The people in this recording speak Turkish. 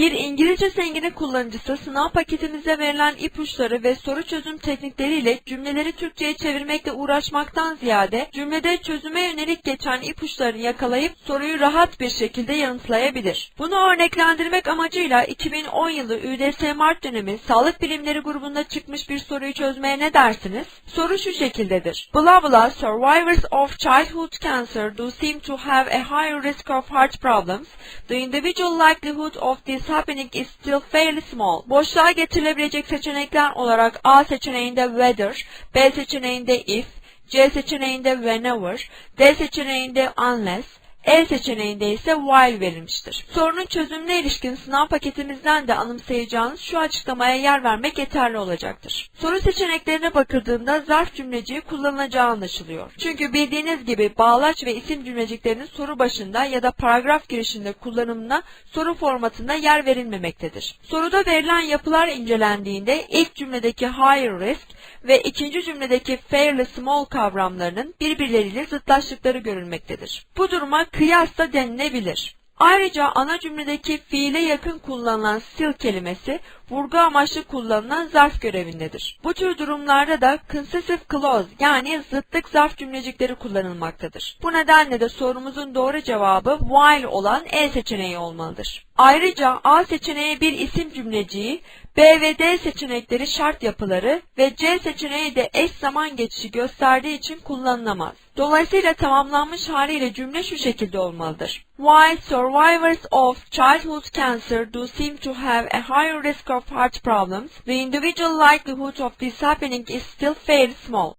Bir İngilizce zengini kullanıcısı sınav paketimizde verilen ipuçları ve soru çözüm teknikleriyle cümleleri Türkçe'ye çevirmekle uğraşmaktan ziyade cümlede çözüme yönelik geçen ipuçlarını yakalayıp soruyu rahat bir şekilde yanıtlayabilir. Bunu örneklendirmek amacıyla 2010 yılı ÜDS Mart dönemi Sağlık Bilimleri grubunda çıkmış bir soruyu çözmeye ne dersiniz? Soru şu şekildedir. Blah blah survivors of childhood cancer do seem to have a higher risk of heart problems. The individual likelihood of this happening is still fairly small. Boşluğa getirilebilecek seçenekler olarak A seçeneğinde whether, B seçeneğinde if, C seçeneğinde whenever, D seçeneğinde unless, E seçeneğinde ise while verilmiştir. Sorunun çözümüne ilişkin sınav paketimizden de anımsayacağınız şu açıklamaya yer vermek yeterli olacaktır. Soru seçeneklerine bakıldığında zarf cümleciği kullanılacağı anlaşılıyor. Çünkü bildiğiniz gibi bağlaç ve isim cümleciklerinin soru başında ya da paragraf girişinde kullanımına soru formatında yer verilmemektedir. Soruda verilen yapılar incelendiğinde ilk cümledeki higher risk ve ikinci cümledeki fairly small kavramlarının birbirleriyle zıtlaştıkları görülmektedir. Bu duruma kıyas da denilebilir. Ayrıca ana cümledeki fiile yakın kullanılan still kelimesi vurgu amaçlı kullanılan zarf görevindedir. Bu tür durumlarda da concessive clause yani zıtlık zarf cümlecikleri kullanılmaktadır. Bu nedenle de sorumuzun doğru cevabı while olan E seçeneği olmalıdır. Ayrıca A seçeneği bir isim cümleciği, B ve D seçenekleri şart yapıları ve C seçeneği de eş zaman geçişi gösterdiği için kullanılamaz. Dolayısıyla tamamlanmış haliyle cümle şu şekilde olmalıdır. While survivors of childhood cancer do seem to have a higher risk of heart problems, the individual likelihood of this happening is still fairly small.